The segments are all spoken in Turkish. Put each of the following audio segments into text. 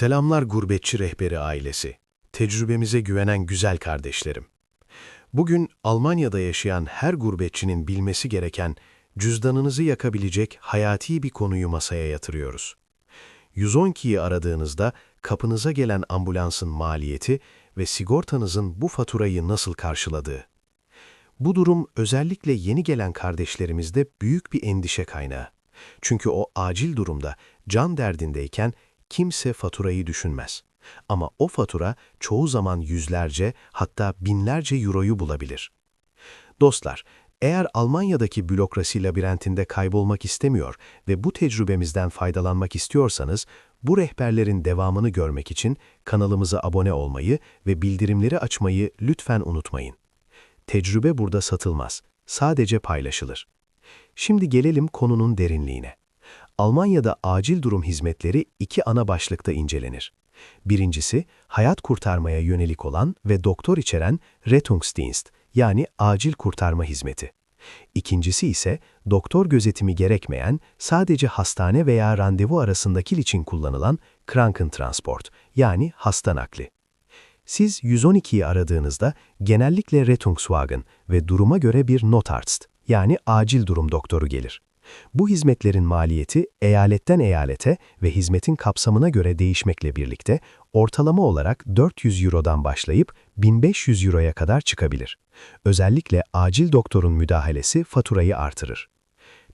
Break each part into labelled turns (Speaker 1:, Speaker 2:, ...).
Speaker 1: Selamlar gurbetçi rehberi ailesi. Tecrübemize güvenen güzel kardeşlerim. Bugün Almanya'da yaşayan her gurbetçinin bilmesi gereken, cüzdanınızı yakabilecek hayati bir konuyu masaya yatırıyoruz. 112'yi aradığınızda kapınıza gelen ambulansın maliyeti ve sigortanızın bu faturayı nasıl karşıladığı. Bu durum özellikle yeni gelen kardeşlerimizde büyük bir endişe kaynağı. Çünkü o acil durumda, can derdindeyken kimse faturayı düşünmez. Ama o fatura çoğu zaman yüzlerce hatta binlerce euroyu bulabilir. Dostlar, eğer Almanya'daki bürokrasi labirentinde kaybolmak istemiyor ve bu tecrübemizden faydalanmak istiyorsanız, bu rehberlerin devamını görmek için kanalımıza abone olmayı ve bildirimleri açmayı lütfen unutmayın. Tecrübe burada satılmaz, sadece paylaşılır. Şimdi gelelim konunun derinliğine. Almanya'da acil durum hizmetleri iki ana başlıkta incelenir. Birincisi, hayat kurtarmaya yönelik olan ve doktor içeren Rettungsdienst yani acil kurtarma hizmeti. İkincisi ise doktor gözetimi gerekmeyen, sadece hastane veya randevu arasındaki için kullanılan Krankentransport yani hasta nakli. Siz 112'yi aradığınızda genellikle Rettungswagen ve duruma göre bir Notarzt yani acil durum doktoru gelir. Bu hizmetlerin maliyeti eyaletten eyalete ve hizmetin kapsamına göre değişmekle birlikte ortalama olarak 400 Euro'dan başlayıp 1500 Euro'ya kadar çıkabilir. Özellikle acil doktorun müdahalesi faturayı artırır.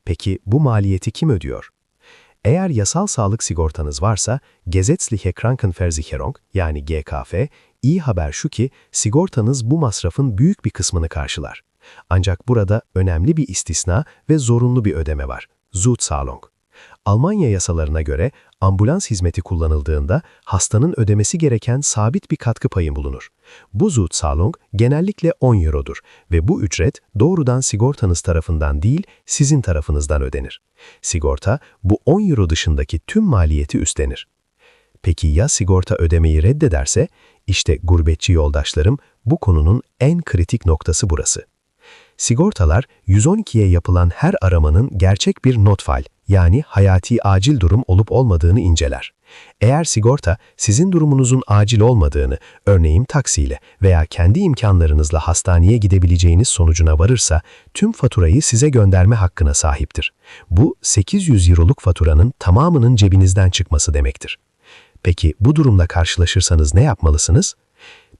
Speaker 1: Peki bu maliyeti kim ödüyor? Eğer yasal sağlık sigortanız varsa Gesetzliche Krankenversicherung yani GKF, iyi haber şu ki sigortanız bu masrafın büyük bir kısmını karşılar. Ancak burada önemli bir istisna ve zorunlu bir ödeme var. Zuzahlung. Almanya yasalarına göre ambulans hizmeti kullanıldığında hastanın ödemesi gereken sabit bir katkı payı bulunur. Bu Zuzahlung genellikle 10 eurodur ve bu ücret doğrudan sigortanız tarafından değil sizin tarafınızdan ödenir. Sigorta bu 10 euro dışındaki tüm maliyeti üstlenir. Peki ya sigorta ödemeyi reddederse? İşte gurbetçi yoldaşlarım bu konunun en kritik noktası burası. Sigortalar 112'ye yapılan her aramanın gerçek bir notfal yani hayati acil durum olup olmadığını inceler. Eğer sigorta sizin durumunuzun acil olmadığını, örneğin taksiyle veya kendi imkanlarınızla hastaneye gidebileceğiniz sonucuna varırsa tüm faturayı size gönderme hakkına sahiptir. Bu 800 euroluk faturanın tamamının cebinizden çıkması demektir. Peki bu durumla karşılaşırsanız ne yapmalısınız?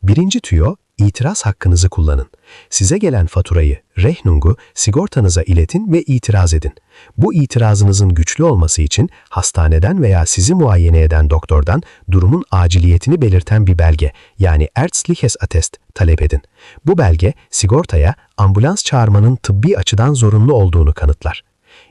Speaker 1: Birinci tüyo, itiraz hakkınızı kullanın. Size gelen faturayı, rehnungu sigortanıza iletin ve itiraz edin. Bu itirazınızın güçlü olması için hastaneden veya sizi muayene eden doktordan durumun aciliyetini belirten bir belge yani Ärztliches Attest talep edin. Bu belge sigortaya ambulans çağırmanın tıbbi açıdan zorunlu olduğunu kanıtlar.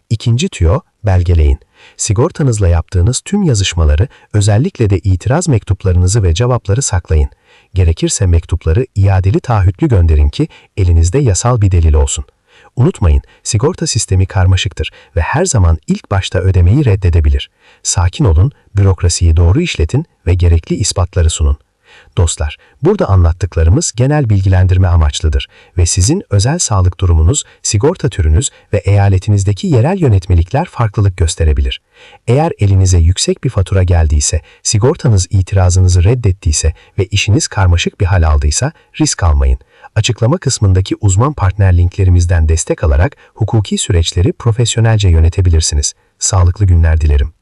Speaker 1: İkinci tüyo, belgeleyin. Sigortanızla yaptığınız tüm yazışmaları, özellikle de itiraz mektuplarınızı ve cevapları saklayın. Gerekirse mektupları iadeli taahhütlü gönderin ki elinizde yasal bir delil olsun. Unutmayın, sigorta sistemi karmaşıktır ve her zaman ilk başta ödemeyi reddedebilir. Sakin olun, bürokrasiyi doğru işletin ve gerekli ispatları sunun. Dostlar, burada anlattıklarımız genel bilgilendirme amaçlıdır ve sizin özel sağlık durumunuz, sigorta türünüz ve eyaletinizdeki yerel yönetmelikler farklılık gösterebilir. Eğer elinize yüksek bir fatura geldiyse, sigortanız itirazınızı reddettiyse ve işiniz karmaşık bir hal aldıysa risk almayın. Açıklama kısmındaki uzman partner linklerimizden destek alarak hukuki süreçleri profesyonelce yönetebilirsiniz. Sağlıklı günler dilerim.